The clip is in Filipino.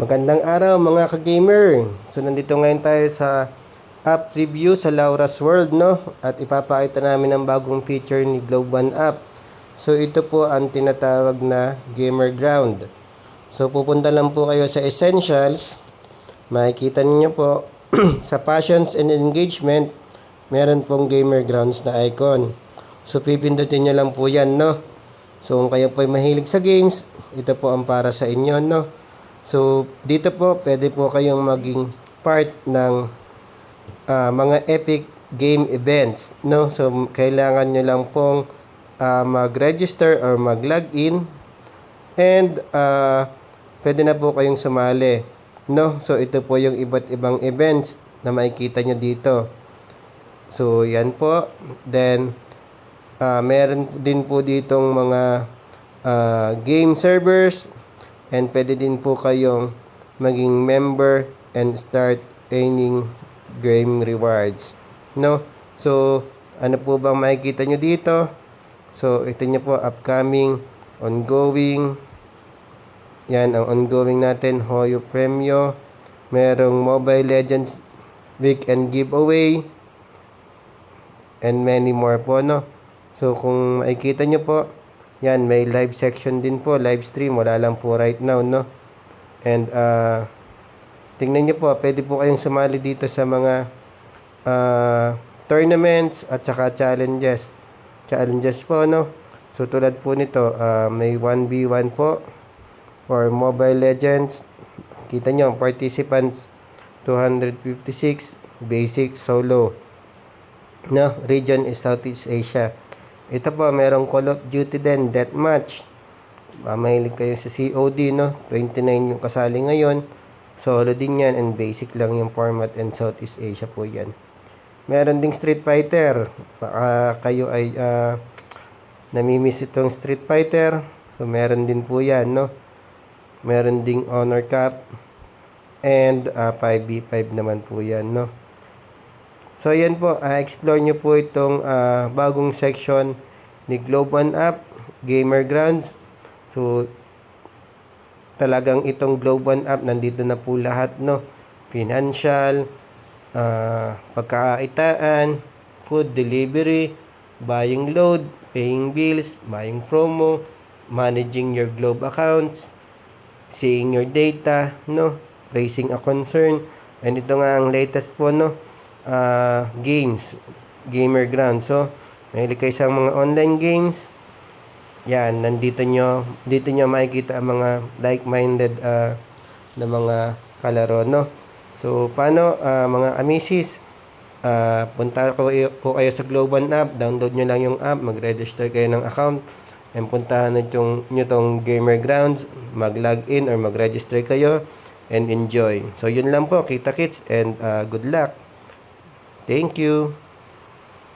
Magandang araw mga ka-gamer. So nandito ngayon tayo sa app review sa Laura's World no at ipapakita namin ang bagong feature ni Globe One app. So ito po ang tinatawag na Gamer Ground. So pupunta lang po kayo sa Essentials. Makikita niyo po sa Passions and Engagement meron pong Gamer Grounds na icon. So pipindutin niyo lang po 'yan no. So kung kayo po ay mahilig sa games, ito po ang para sa inyo no. So, dito po, pwede po kayong maging part ng ah, mga epic game events, no? So, kailangan nyo lang pong ah, mag-register or mag-login and ah, pwede na po kayong sumali, no? So, ito po yung iba't ibang events na makikita nyo dito. So, yan po. Then, ah, meron din po ditong mga ah, game servers and pwede din po kayong maging member and start earning game rewards. No? So, ano po bang makikita nyo dito? So, ito nyo po upcoming, ongoing. Yan, ang ongoing natin, Hoyo Premyo. Merong Mobile Legends Weekend Giveaway. And many more po, no? So, kung makikita nyo po, yan, may live section din po, live stream. Wala lang po right now, no? And, uh, tingnan nyo po, pwede po kayong sumali dito sa mga uh, tournaments at saka challenges. Challenges po, no? So, tulad po nito, uh, may 1v1 po for Mobile Legends. Kita nyo, participants 256, basic, solo. No, region is Southeast Asia. Ito po, merong Call of Duty din, Deathmatch. Uh, mahilig kayo sa COD, no? 29 yung kasali ngayon. Solo din yan and basic lang yung format and Southeast Asia po yan. Meron ding Street Fighter. Baka kayo ay uh, namimiss itong Street Fighter. So, meron din po yan, no? Meron ding Honor Cup. And uh, 5v5 naman po yan, no? So, yan po. Uh, explore nyo po itong uh, bagong section ni Globe One App, Gamer Grounds. So, talagang itong Globe One App, nandito na po lahat, no? Financial, uh, pagkakaitaan, food delivery, buying load, paying bills, buying promo, managing your Globe accounts, seeing your data, no? Raising a concern. And ito nga ang latest po, no? Uh, games, gamer ground. So, mahilig kayo sa mga online games. Yan, nandito nyo, dito nyo makikita ang mga like-minded uh, na mga kalaro, no? So, paano, uh, mga amisis, uh, punta ko, ko kayo sa Globan app, download nyo lang yung app, mag-register kayo ng account, and puntahan nyo tong, nyo tong Gamer Grounds, mag-login or mag-register kayo, and enjoy. So, yun lang po, kita kits, and uh, good luck. Thank you.